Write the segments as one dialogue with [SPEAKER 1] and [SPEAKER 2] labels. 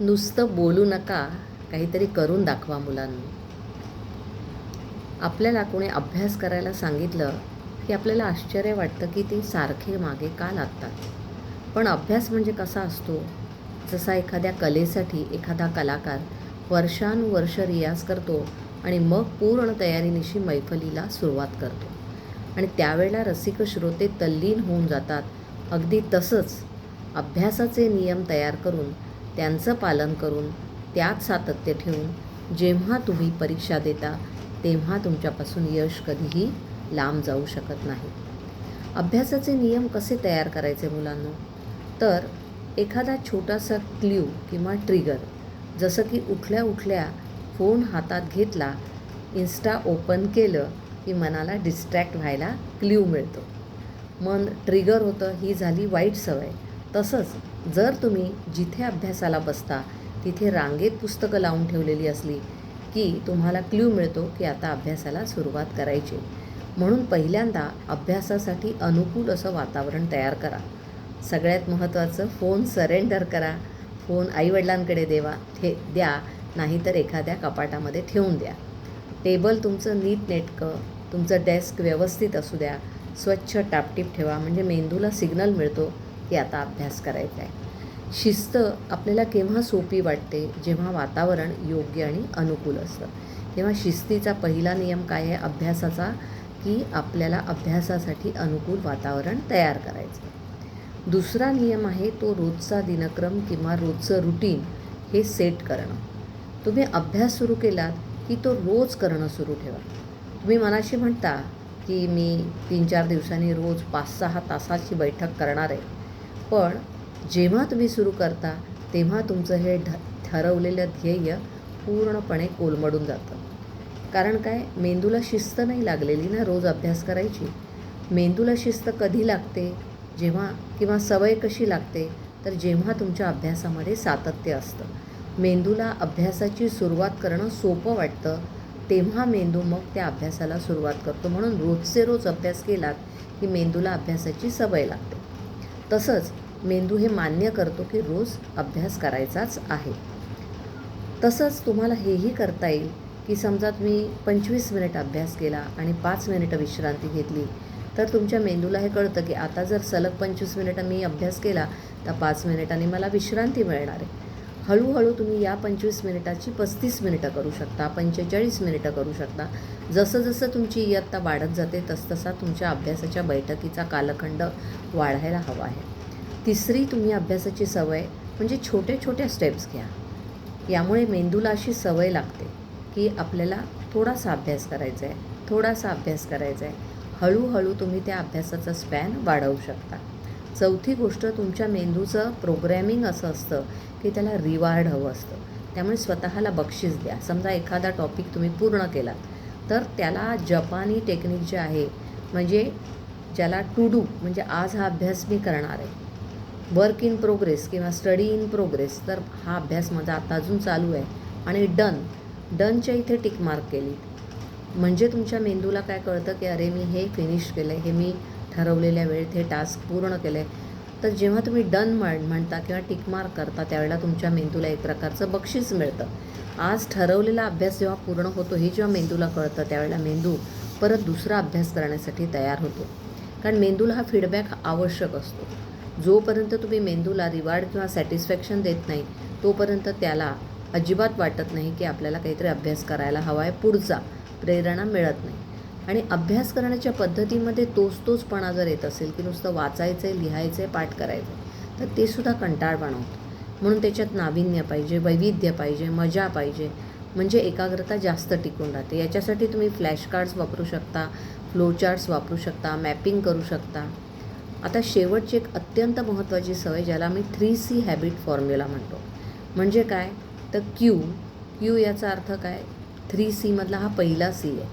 [SPEAKER 1] नुसतं बोलू नका काहीतरी करून दाखवा मुलांनी. आपल्याला कोणी अभ्यास करायला सांगितलं की आपल्याला आश्चर्य वाटतं की ते सारखे मागे का लागतात. पण अभ्यास म्हणजे कसा असतो? जसा एखाद्या कलेसाठी एखादा कलाकार वर्षानुवर्ष रियाज करतो आणि मग पूर्ण तयारीनिशी मैफलीला सुरुवात करतो. आणि त्यावेळेला रसिक श्रोते तल्लीन होऊन जातात. अगदी तसंच अभ्यासाचे नियम तयार करून त्यांचं पालन करून त्यात सातत्य ठेवून जेव्हा तुम्ही परीक्षा देता तेव्हा तुमच्यापासून यश कधीही लांब जाऊ शकत नाही. अभ्यासाचे नियम कसे तयार करायचे मुलांना? तर एखादा छोटासा क्ल्यू किंवा ट्रिगर जसं की उठल्या उठल्या फोन हातात घेतला इन्स्टा ओपन केलं की मनाला डिस्ट्रॅक्ट व्हायला क्ल्यू मिळतो. मन ट्रिगर होतं ही झाली वाईट सवय. तसंच जर तुम्ही जिथे अभ्यासाला बसता तिथे रांगेत पुस्तकं लावून ठेवलेली असली की तुम्हाला क्ल्यू मिळतो की आता अभ्यासाला सुरुवात करायची. म्हणून पहिल्यांदा अभ्यासासाठी अनुकूल असं वातावरण तयार करा. सगळ्यात महत्त्वाचं फोन सरेंडर करा. फोन आईवडिलांकडे देवा ठे द्या नाहीतर एखाद्या कपाटामध्ये ठेवून द्या. टेबल तुमचं नीट नेटकं तुमचं डेस्क व्यवस्थित असू द्या. स्वच्छ टापटीप ठेवा म्हणजे मेंदूला सिग्नल मिळतो की आता अभ्यास करायचा आहे शिस्त आपल्याला केव्हा सोपी वाटते जेव्हा वातावरण योग्य आणि अनुकूल असतं. तेव्हा शिस्तीचा पहिला नियम काय आहे? अभ्यासाचा की आपल्याला अभ्यासासाठी अनुकूल वातावरण तयार करायचं. दुसरा नियम आहे तो रोजचा दिनक्रम किंवा रोजचं रुटीन हे सेट करणं. तुम्ही अभ्यास सुरू केलात की तो रोज करणं सुरू ठेवा. तुम्ही मनाशी म्हणता की मी तीन चार दिवसांनी रोज पाच सहा तासाची बैठक करणार आहे. पण जेव्हा तुम्ही सुरू करता तेव्हा तुमचं हे ढ ठरवलेलं ध्येय पूर्णपणे कोलमडून जातं. कारण काय? मेंदूला शिस्त नाही लागलेली ना रोज अभ्यास करायची. मेंदूला शिस्त कधी लागते? जेव्हा किंवा सवय कशी लागते? तर जेव्हा तुमच्या अभ्यासामध्ये सातत्य असतं. मेंदूला अभ्यासाची सुरुवात करणं सोपं वाटतं. तेव्हा मेंदू मग त्या अभ्यासाला सुरुवात करतो. म्हणून रोजचे रोज अभ्यास केलात की मेंदूला अभ्यासाची सवय लागते. तसंच मेंदू हे मान्य करतो की रोज अभ्यास करायचाच आहे. तसंच तुम्हाला हेही करता येईल की समजा तुम्ही पंचवीस मिनिट अभ्यास केला आणि पाच मिनिटं विश्रांती घेतली तर तुमच्या मेंदूला हे कळतं की आता जर सलग पंचवीस मिनिटं मी अभ्यास केला तर पाच मिनिटांनी मला विश्रांती मिळणार आहे. हळूहळू तुम्ही या पंचवीस मिनिटाची पस्तीस मिनिटं करू शकता पंचेचाळीस मिनिटं करू शकता. जसं जसं तुमची इयत्ता वाढत जाते तसतसा तुमच्या अभ्यासाच्या बैठकीचा कालखंड वाढायला हवा आहे. तिसरी तुम्ही अभ्यासाची सवय म्हणजे छोट्या छोट्या स्टेप्स घ्या. यामुळे मेंदूला अशी सवय लागते की आपल्याला थोडासा अभ्यास करायचा आहे थोडासा अभ्यास करायचा आहे हळूहळू तुम्ही त्या अभ्यासाचा स्पॅन वाढवू शकता. चौथी गोष्ट तुमच्या मेंदूचं प्रोग्रॅमिंग असं असतं की त्याला रिवार्ड हवं असतं. त्यामुळे स्वतःला बक्षीस द्या. समजा एखादा टॉपिक तुम्ही पूर्ण केलात तर त्याला जपानी टेक्निक जे आहे म्हणजे ज्याला टू डू म्हणजे आज हा अभ्यास मी करणार आहे वर्क इन प्रोग्रेस किंवा स्टडी इन प्रोग्रेस तर हा अभ्यास माझा आता अजून चालू आहे. आणि डन डनच्या इथे टिक मार्क केली. म्हणजे तुमच्या मेंदूला काय कळतं की अरे मी हे फिनिश केलं आहे हे मी ठरवलेल्या वेळेत हे टास्क पूर्ण केलं आहे तर जेव्हा तुम्ही डन म्हण म्हणता किंवा टिक मार्क करता त्यावेळेला तुमच्या मेंदूला एक प्रकारचं बक्षीस मिळतं. आज ठरवलेला अभ्यास जेव्हा पूर्ण होतो हे जेव्हा मेंदूला कळतं त्यावेळेला मेंदू परत दुसरा अभ्यास करण्यासाठी तयार होतो. कारण मेंदूला हा फीडबॅक आवश्यक असतो. जोपर्यंत तुम्ही मेंदूला रिवार्ड किंवा सॅटिस्फॅक्शन देत नाही तोपर्यंत त्याला अजिबात वाटत नाही की आपल्याला काहीतरी अभ्यास करायला हवा आहे पुढचा प्रेरणा मिळत नाही. आणि अभ्यास करण्याच्या पद्धतीमध्ये तोच तोचपणा जर येत असेल की नुसतं वाचायचं आहे लिहायचं आहे पाठ करायचं आहे तर ते सुद्धा कंटाळ होतं म्हणून त्याच्यात नाविन्य पाहिजे वैविध्य पाहिजे मजा पाहिजे. म्हणजे एकाग्रता जास्त टिकून राहते. याच्यासाठी तुम्ही फ्लॅश कार्ड्स वापरू शकता फ्लोचार्ट्स वापरू शकता मॅपिंग करू शकता. आता शेवटची एक अत्यंत महत्त्वाची सवय ज्याला मी थ्री सी हॅबिट फॉर्म्युला म्हणतो. म्हणजे काय? तर क्यू क्यू याचा अर्थ काय? थ्री सीमधला हा पहिला सी आहे.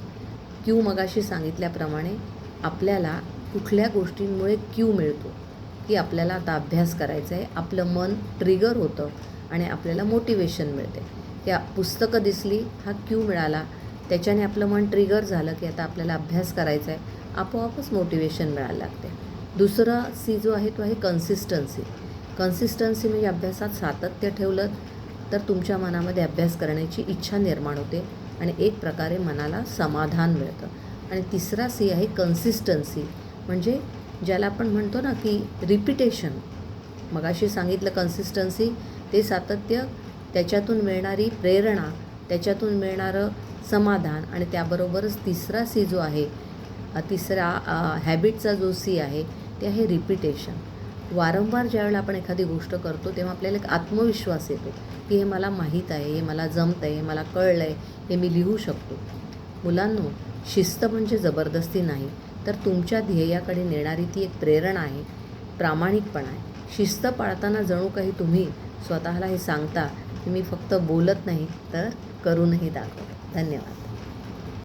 [SPEAKER 1] क्यू मगाशी सांगितल्याप्रमाणे आपल्याला कुठल्या गोष्टींमुळे क्यू मिळतो की आपल्याला आता अभ्यास करायचा आहे. आपलं मन ट्रिगर होतं आणि आपल्याला मोटिवेशन मिळते. त्या पुस्तकं दिसली हा क्यू मिळाला त्याच्याने आपलं मन ट्रिगर झालं की आता आपल्याला अभ्यास करायचा आहे. आपोआपच मोटिवेशन मिळायला लागते. दुसरा सी जो आहे तो आहे कन्सिस्टन्सी कन्सिस्टन्सी म्हणजे अभ्यासात सातत्य ठेवलं तर तुमच्या मनामध्ये अभ्यास करण्याची इच्छा निर्माण होते आणि एक प्रकारे मनाला समाधान मिळतं. आणि तिसरा सी आहे कन्सिस्टन्सी म्हणजे ज्याला आपण म्हणतो ना की रिपिटेशन मगाशी सांगितलं कन्सिस्टन्सी ते सातत्य त्याच्यातून मिळणारी प्रेरणा त्याच्यातून मिळणारं समाधान आणि त्याबरोबरच तिसरा सी जो आहे तिसरा हॅबिटचा जो सी आहे ते आहे रिपिटेशन वारंवार ज्यावेळेला आपण एखादी गोष्ट करतो तेव्हा आपल्याला एक आत्मविश्वास येतो की हे मला माहीत आहे हे मला जमतं आहे हे मला कळलं आहे हे मी लिहू शकतो. मुलांनो शिस्त म्हणजे जबरदस्ती नाही तर तुमच्या ध्येयाकडे नेणारी ती एक प्रेरणा आहे प्रामाणिकपणा आहे. शिस्त पाळताना जणू काही तुम्ही स्वतःला हे सांगता की मी फक्त बोलत नाही तर करूनही दाखव. धन्यवाद.